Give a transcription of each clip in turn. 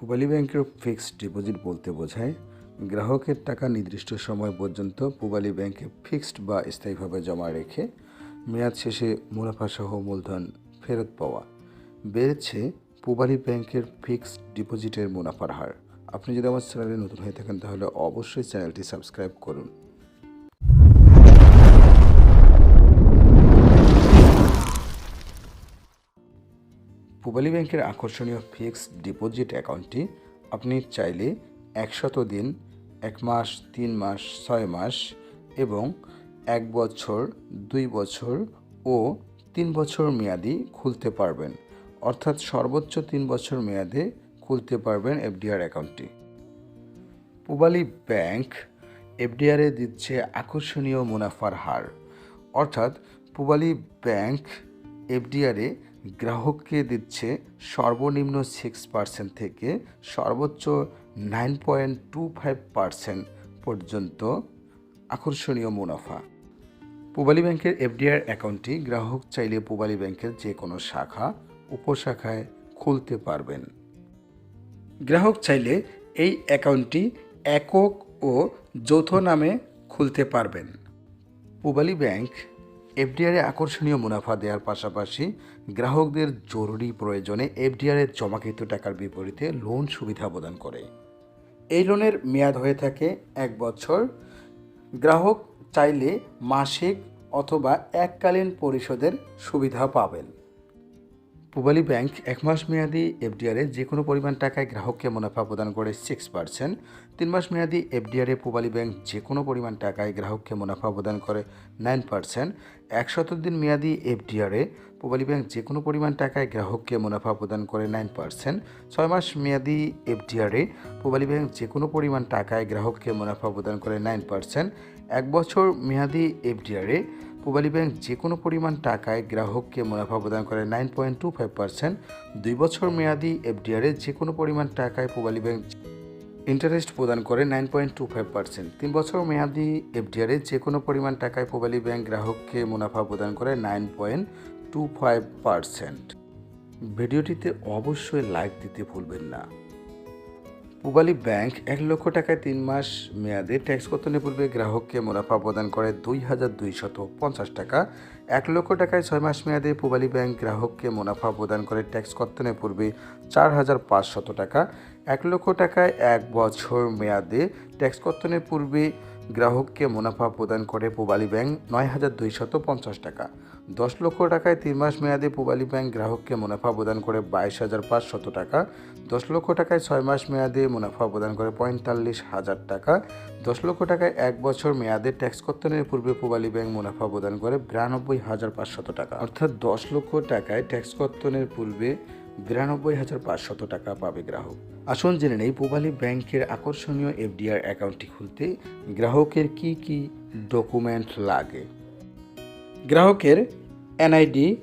পূবালী ব্যাংকের fixed deposit বলতে বোঝায়, গ্রাহকের টাকা নির্দিষ্ট সময় পর্যন্ত পূবালী ব্যাংকে ফিক্সড বা স্থায়ীভাবে জমা রেখে মেয়াদ শেষে মুনাফাসহ মূলধন ফেরত পাওয়া। বেড়েছে পূবালী ব্যাংকের ফিক্সড ডিপোজিটের মুনাফার হার। আপনি যদি আমার চ্যানেলে নতুন হয়ে থাকেন তাহলে অবশ্যই চ্যানেলটি সাবস্ক্রাইব করুন। পূবালী ব্যাংকের আকর্ষণীয় ফিক্সড ডিপোজিট অ্যাকাউন্টটি আপনি চাইলে একশত দিন, এক মাস, তিন মাস, ছয় মাস এবং এক বছর, দুই বছর ও তিন বছর মেয়াদি খুলতে পারবেন। অর্থাৎ সর্বোচ্চ তিন বছর মেয়াদে খুলতে পারবেন এফডিআর অ্যাকাউন্টটি। পূবালী ব্যাংক এফডিআরে দিচ্ছে আকর্ষণীয় মুনাফার হার। অর্থাৎ পূবালী ব্যাংক এফডিআরে গ্রাহককে দিচ্ছে সর্বনিম্ন সিক্স পার্সেন্ট থেকে সর্বোচ্চ nine point two five percent পর্যন্ত আকর্ষণীয় মুনাফা। পূবালী ব্যাংকের এফডিআর অ্যাকাউন্টটি গ্রাহক চাইলে পূবালী ব্যাংকের যে কোনো শাখা, উপশাখায় খুলতে পারবেন। গ্রাহক চাইলে এই অ্যাকাউন্টটি একক ও যৌথ নামে খুলতে পারবেন। পূবালী ব্যাংক এফডিআরে আকর্ষণীয় মুনাফা দেওয়ার পাশাপাশি গ্রাহকদের জরুরি প্রয়োজনে এফডিআরের জমাকৃত টাকার বিপরীতে লোন সুবিধা প্রদান করে। এই লোনের মেয়াদ হয়ে থাকে এক বছর। গ্রাহক চাইলে মাসিক অথবা এককালীন পরিশোধের সুবিধা পাবেন। পূবালী ব্যাংক এক মাস মেয়াদি এফডিআরে যে কোনো পরিমাণ টাকায় গ্রাহককে মুনাফা প্রদান করে সিক্স পার্সেন্ট তিন মাস মেয়াদি এফডিআরে পূবালী ব্যাংক যে কোনো পরিমাণ টাকায় গ্রাহককে মুনাফা প্রদান করে নাইন পার্সেন্ট একশত দিন মেয়াদি এফডিআরে পূবালী ব্যাংক যে কোনো পরিমাণ টাকায় গ্রাহককে মুনাফা প্রদান করে নাইন পার্সেন্ট ছয় মাস মেয়াদি এফডিআরে পূবালী ব্যাংক যে কোনো পরিমাণ টাকায় গ্রাহককে মুনাফা প্রদান করে নাইন পার্সেন্ট এক বছর মেয়াদি এফডিআরে পূবালী ব্যাংক যে কোনো পরিমাণ টাকায় গ্রাহককে মুনাফা প্রদান করে nine point two five percent, দুই বছর মেয়াদি এফডিআরে যে কোনো পরিমাণ টাকায় পূবালী ব্যাংক ইন্টারেস্ট প্রদান করে nine point two five percent, তিন বছর মেয়াদি এফডিআরে যে কোনো পরিমাণ টাকায় পূবালী ব্যাংক গ্রাহককে মুনাফা প্রদান করে nine point two five percent. ভিডিওটিতে অবশ্যই লাইক দিতে ভুলবেন না। পূবালী ব্যাংক এক লক্ষ টাকায় তিন মাস মেয়াদে ট্যাক্স কর্তনের পূর্বে গ্রাহককে মুনাফা প্রদান করে দুই হাজার দুইশত পঞ্চাশ টাকা। এক লক্ষ টাকায় ছয় মাস মেয়াদে পূবালী ব্যাংক গ্রাহককে মুনাফা প্রদান করে ট্যাক্স কর্তনের পূর্বে চার হাজার পাঁচশত টাকা। এক লক্ষ টাকায় এক বছর মেয়াদে ট্যাক্স কর্তনের পূর্বে গ্রাহককে মুনাফা প্রদান করে পূবালী ব্যাংক নয় হাজার দুইশত পঞ্চাশ টাকা। দশ লক্ষ টাকায় তিন মাস মেয়াদে পূবালী ব্যাংক গ্রাহককে মুনাফা প্রদান করে বাইশ হাজার পাঁচশত টাকা। দশ লক্ষ টাকায় ছয় মাস মেয়াদে মুনাফা প্রদান করে পঁয়তাল্লিশ হাজার টাকা। দশ লক্ষ টাকায় এক বছর মেয়াদে ট্যাক্স কর্তনের পূর্বে পূবালী ব্যাংক মুনাফা প্রদান করে বিরানব্বই হাজার পাঁচশত টাকা। অর্থাৎ দশ লক্ষ টাকায় ট্যাক্স কর্তনের পূর্বে বিরানব্বই হাজার পাঁচশত টাকা পাবে গ্রাহক। আসুন জেনে নেই, পূবালী ব্যাংকের আকর্ষণীয় এফডিআর অ্যাকাউন্টটি খুলতে গ্রাহকের কি কি ডকুমেন্ট লাগে? গ্রাহকের এনআইডি,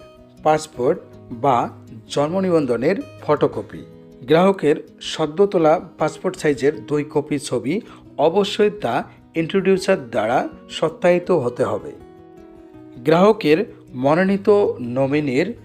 পাসপোর্ট বা জন্ম নিবন্ধনের ফটোকপি। গ্রাহকের সদ্য তোলা পাসপোর্ট সাইজের দুই কপি ছবি অবশ্যই তা ইন্ট্রোডিউসার দ্বারা সত্যায়িত হতে হবে। গ্রাহকের মনোনীত নমিনির